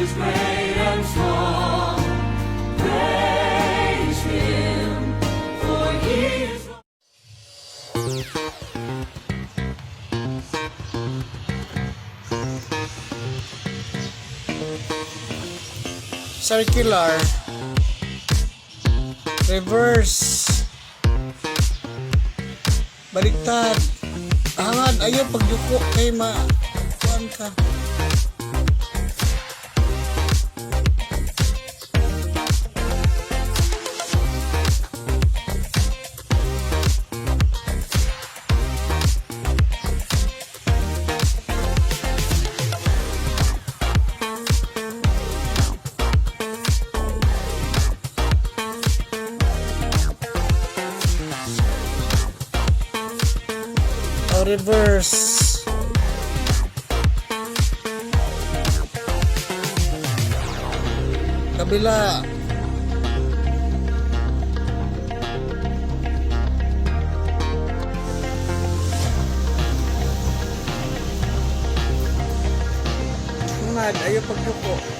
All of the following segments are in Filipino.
Creatures great and small. Praise Him, for He is. circular reverse baliktad hangad ayo pagyuko kay ma kuan ka o reverse. Kabila. Hangad ayo pagyuko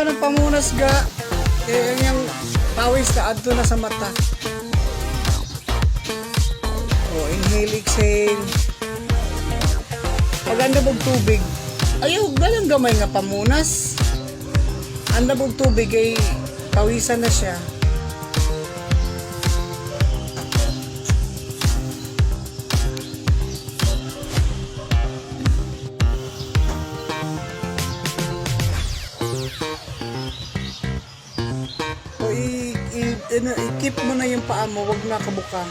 ka ng pamunas ga. Eh, ang yung pawis ka adto na sa mata. Oh, inhale, exhale. Paganda bog tubig. Ayaw, galang gamay nga pamunas. Anda bog tubig ay pawisan na siya. I-keep mo na yung paa mo, wag na kabuka.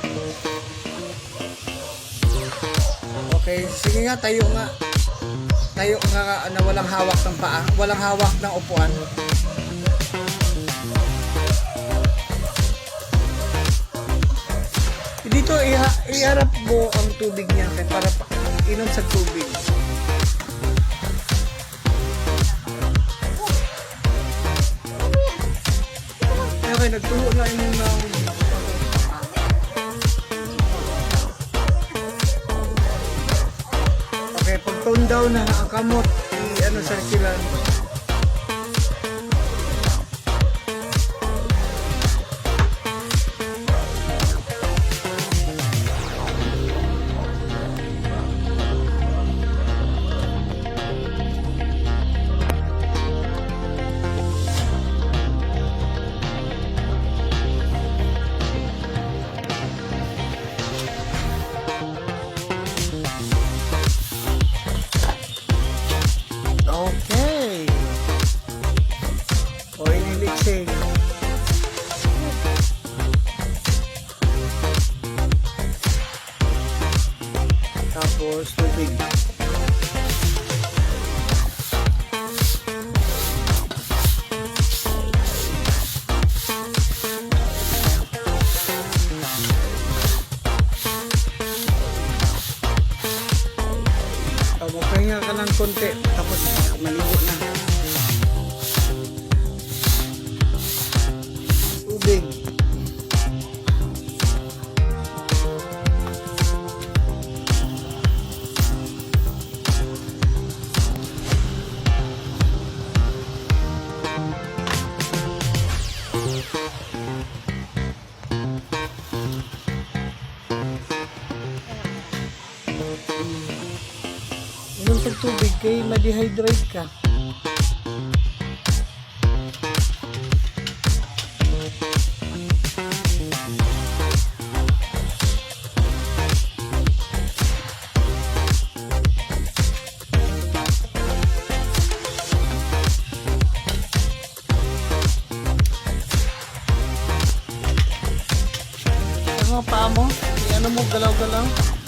Okay, sige nga, tayo nga. Tayo nga na walang hawak ng paa, walang hawak ng upuan. Dito, iha, iharap mo ang tubig niya para pa- inom sa tubig. Kayo nagtuho na yung ng Okay, pag down na ang kamot, i ano circular. Mình tubig. Oh, magpahinga ka ng konti, tapos maligo na. Inom sa tubig kay ma-dehydrate ka. mga paa mo, ano mo, galaw-galaw.